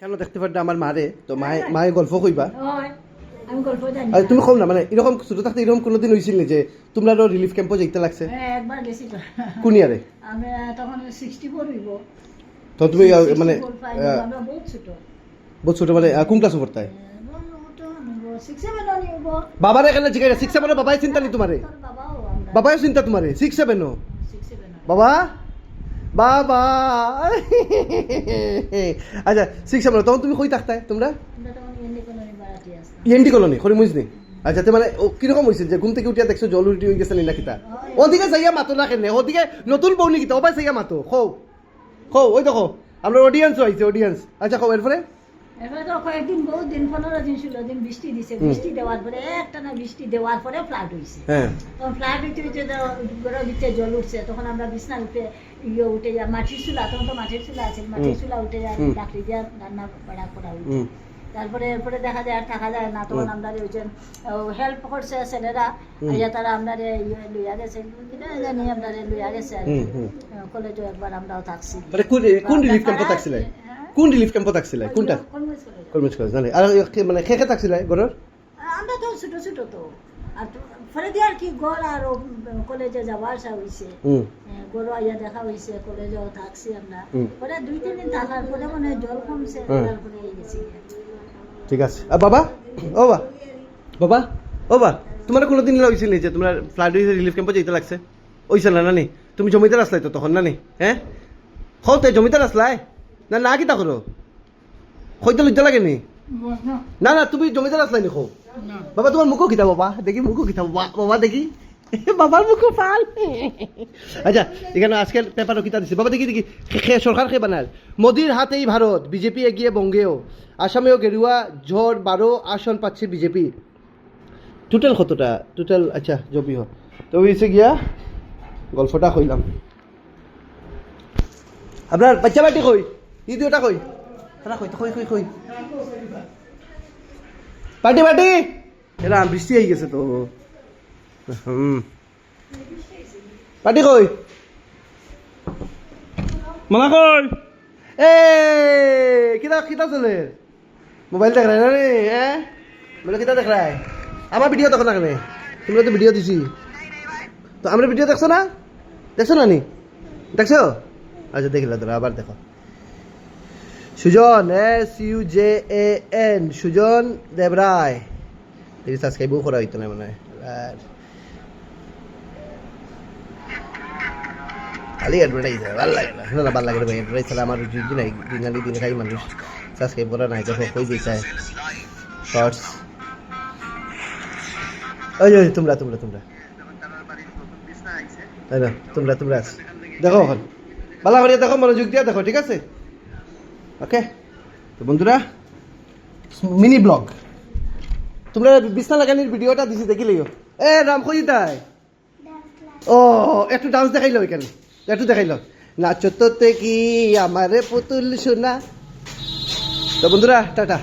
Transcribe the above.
কেন দেখতে পারতে আমার মারে? তো মায়ে মায়ে গল্প কইবা? আর না। তুমি কম না মানে এরকম ছোট থাকতে এরকম কোনোদিন হয়েছিল যে তোমরাও রিলিফ ক্যাম্পও যেতে লাগছে? হ্যাঁ, একবার গেছি তো। কোন ইয়ারে? আমি তখন সিক্সটি ফোর হইব। তো তুমি মানে 64, five, আহ, আমরা বহুত ছোট। মানে কোন ক্লাসে নিব। বাবার এখানে সিক্স সেভেনে বাবাই চিন্তা নেই তোমারে? বাবাও চিন্তা তোমারে সিক্স সেভেনও বাবা? বাবা। আচ্ছা সিক্স বলো তখন তুমি কই থাকতায় তোমরা? তখন কলোনি খরি মুজনি আচ্ছা মানে ও কীরকম হয়েছে যে ঘুম থেকে উঠিয়া দেখছ জল উঠি হয়ে গেছে না কিতা ওদিকে চাইয়া মাতো না কেনে ওদিকে নতুন বউনি কিতা ওপাই চাইয়া মাতো। খো খো ওই দেখো আমরা অডিয়েন্স হয়েছে অডিয়েন্স আচ্ছা খো এরপরে? এরপরে তো কয়েকদিন বহুত দিন পনেরো দিন ষোলো দিন বৃষ্টি দিছে। বৃষ্টি দেওয়ার পরে একটা বৃষ্টি দেওয়ার পরে ফ্লাড হয়েছে তখন ফ্লাড হইতে হইতে ঘরের ভিতরে জল উঠছে তখন আমরা বিছনা উঠে ইয়ে উঠে যা মাটির চুলা তখন তো মাটির চুলা আছে মাটির চুলা উঠে যা লাকড়ি দিয়া রান্না বাড়া করা হইছে তারপরে এরপরে দেখা যায় আর থাকা যায় না। তখন। আমরা হেল্প করছে ছেলেরা। ইয়া তারা আমরা ইয়ে লইয়া গেছে। কিনা জানি আমরা লইয়া গেছে। কলেজে একবার আমরাও থাকছি। কোন কোন রিলিফ ক্যাম্পত থাকছিলে? কোন রিলিফ ক্যাম্পত থাকছিলে কোনটা। কর্মীজ কলেজ জানি? আর মানে খেখে থাকছিলে ঘরের আমরা তো ছোট ছোট তো। আর ফলে দিয়ে আর কি গড় আর কলেজে যাওয়া আসা হয়েছে হুম। আইয়া দেখা হয়েছে কলেজেও থাকছি আমরা। পরে দুই তিন দিন থাকার পরে মনে হয় জল কমছে হ্যাঁ। তারপরে গেছি। ঠিক আছে। আর বাবা? ও বা? বাবা? ও বা? তোমার কোনোদিন হয়েছিল যে তোমরা ফ্লাড হয়েছে রিলিফ ক্যাম্পে যেতে লাগছে? ওইছিল না নানি? তুমি জমিদার আসলাই তো তখন নানি? হ্যাঁ হও তে জমিদার আসলাই না না কিতা করো হইতে লজ্জা লাগে নি? না না তুমি জমিদার আসলাই নি বাবা তোমার মুখও কিতা বাবা দেখি মুখও কিতা বাবা বাবা দেখি। বাবার মুখও ফাল আচ্ছা এখানে আজকাল পেপারও কিতা দিছে। বাবা দেখি দেখি সরকার খে বানার মোদির হাতেই ভারত বিজেপি এগিয়ে বঙ্গেও আসামেও গেরুয়া ঝড় বারো আসন পাচ্ছে বিজেপি। টোটাল কতটা? টোটাল আচ্ছা জবি হোক তো হয়েছে গিয়া গল্পটা কইলাম। আপনার বাচ্চা বাটি কই? দুটা কই? তারা কই কই কই কই? পাটি পাটি এরা বৃষ্টি হয়ে গেছে তো। হুম। পাটি কই? মামা কই? এ কিতা কিতা চলে? মোবাইল দেখ রে হ্যাঁ বলে কিতা দেখ রায় আমার ভিডিও দেখো না কেন তোমরা তো ভিডিও দিছি। তো আমরা ভিডিও দেখছ না? দেখছ না নি? দেখছ? আচ্ছা দেখিলা তোরা আবার দেখো। Sujan S U J A N Sujan Debroy. এই সাবস্ক্রাইবও করা হইতো না। মনে হয় আর খালি অ্যাডভার্টাইজ ভালো লাগে না। না ভালো লাগে না অ্যাডভার্টাইজ ছাড়া আমার নাই দিনালি দিন খাই মানুষ। সাবস্ক্রাইব করা নাই দেখো কই দিতে চায় শর্টস ওই ওই তোমরা তোমরা তোমরা। তোমরা তোমরা দেখো এখন। ভালো করে দেখো, মনোযোগ দিয়ে দেখো, ঠিক আছে? ওকে তো বন্ধুরা মিনি ব্লগ তোমরা বিছনা লাগানির ভিডিওটা দিছি দেখিলেও এ রাম কই তাই। ও, একটু ডান্স দেখাইলো এখানে। একটু দেখাইলো নাচো তোতে কি আমারে পুতুল শোনা তো বন্ধুরা, টাটা।